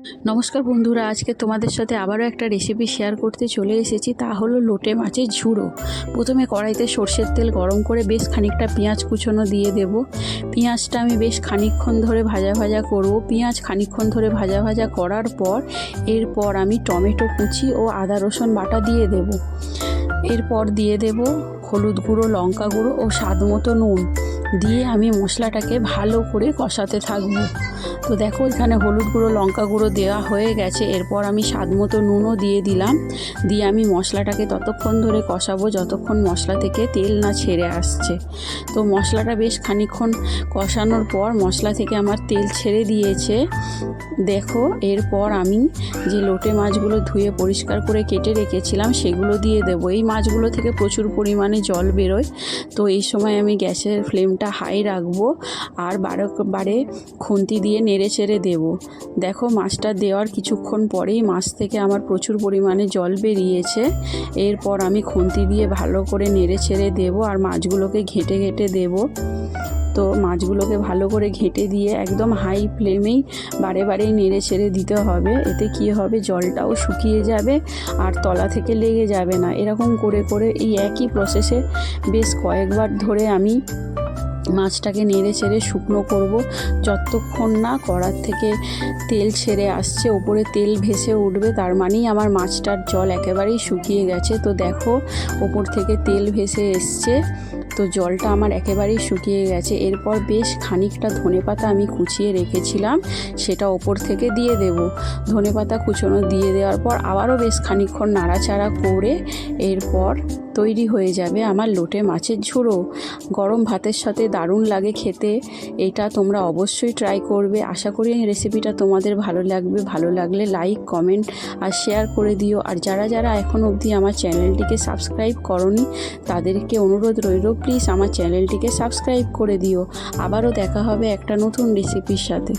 নমস্কার বন্ধুরা, আজকে তোমাদের সাথে আবারও একটা রেসিপি শেয়ার করতে চলে এসেছি। তা হলো লোটে মাছের ঝুড়ো। প্রথমে কড়াইতে সর্ষের তেল গরম করে বেশ খানিকটা পেঁয়াজ কুচোনো দিয়ে দেব। পেঁয়াজটা আমি বেশ খানিকক্ষণ ধরে ভাজা ভাজা করব। পেঁয়াজ খানিকক্ষণ ধরে ভাজা ভাজা করার পর এরপর আমি টমেটো কুচি ও আদা রসুন বাটা দিয়ে দেব। এরপর দিয়ে দেব হলুদ গুঁড়ো, লঙ্কা গুঁড়ো ও স্বাদ মতো নুন। দিয়ে আমি মশলাটাকে ভালো করে কষাতে থাকব। তো দেখো, এখানে হলুদ গুঁড়ো, লঙ্কা গুঁড়ো দেওয়া হয়ে গেছে। এরপর আমি স্বাদ মতো নুনও দিয়ে দিলাম। দিয়ে আমি মশলাটাকে ততক্ষণ ধরে কষাবো যতক্ষণ মশলা থেকে তেল না ছেড়ে আসছে। তো মশলাটা বেশ খানিকক্ষণ কষানোর পর মশলা থেকে আমার তেল ছেড়ে দিয়েছে। দেখো, এরপর আমি যে লোটে মাছগুলো ধুয়ে পরিষ্কার করে কেটে রেখেছিলাম, সেগুলো দিয়ে দেবো। এই মাছগুলো থেকে প্রচুর পরিমাণে জল বেরোয়। তো এই সময় আমি গ্যাসের ফ্লেমটা হাই রাখব আর বারো বারে খুন্তি দিয়ে নেড়ে চেড়ে দেবো। দেখো মাছটা দেওয়ার কিছুক্ষণ পরেই মাছ থেকে আমার প্রচুর পরিমাণে জল বেরিয়েছে। এরপর আমি খুন্তি দিয়ে ভালো করে নেড়ে ছেড়ে দেবো আর মাছগুলোকে ঘেঁটে ঘেঁটে দেবো। তো মাছগুলোকে ভালো করে ঘেঁটে দিয়ে একদম হাই ফ্লেমেই বারে বারেই নেড়ে ছেড়ে দিতে হবে। এতে কি হবে? জলটাও শুকিয়ে যাবে আর তলা থেকে লেগে যাবে না। এরকম করে করে এই একই প্রসেসে বেশ কয়েকবার ধরে আমি মাছটাকে নেড়ে ছেড়ে শুকনো করব। যতক্ষণ না কড়ার থেকে তেল ছেড়ে আসছে, ওপরে তেল ভেসে উঠবে, তার মানেই আমার মাছটার জল একেবারেই শুকিয়ে গেছে। তো দেখো, ওপর থেকে তেল ভেসে এসছে, তো জলটা আমার একেবারেই শুকিয়ে গেছে। এরপর বেশ খানিকটা ধনেপাতা আমি কুচিয়ে রেখেছিলাম, সেটা ওপর থেকে দিয়ে দেব। ধনেপাতা কুচোনো দিয়ে দেওয়ার পর আবারও বেশ খানিকক্ষণ নাড়াচাড়া করে এরপর তৈরি হয়ে যাবে। আমার লোটে মাছের ঝুড়ো গরম ভাতের সাথে দারুণ লাগে খেতে। এটা তোমরা অবশ্যই ট্রাই করবে। আশা করি এই রেসিপিটা তোমাদের ভালো লাগবে। ভালো লাগলে লাইক কমেন্ট আর শেয়ার করে দিও। আর যারা যারা এখন অবধি আমার চ্যানেলটিকে সাবস্ক্রাইব করনি, তাদেরকে অনুরোধ রইল প্লিজ আমার চ্যানেলটিকে সাবস্ক্রাইব করে দিও। আবারও দেখা হবে একটা নতুন রেসিপির সাথে।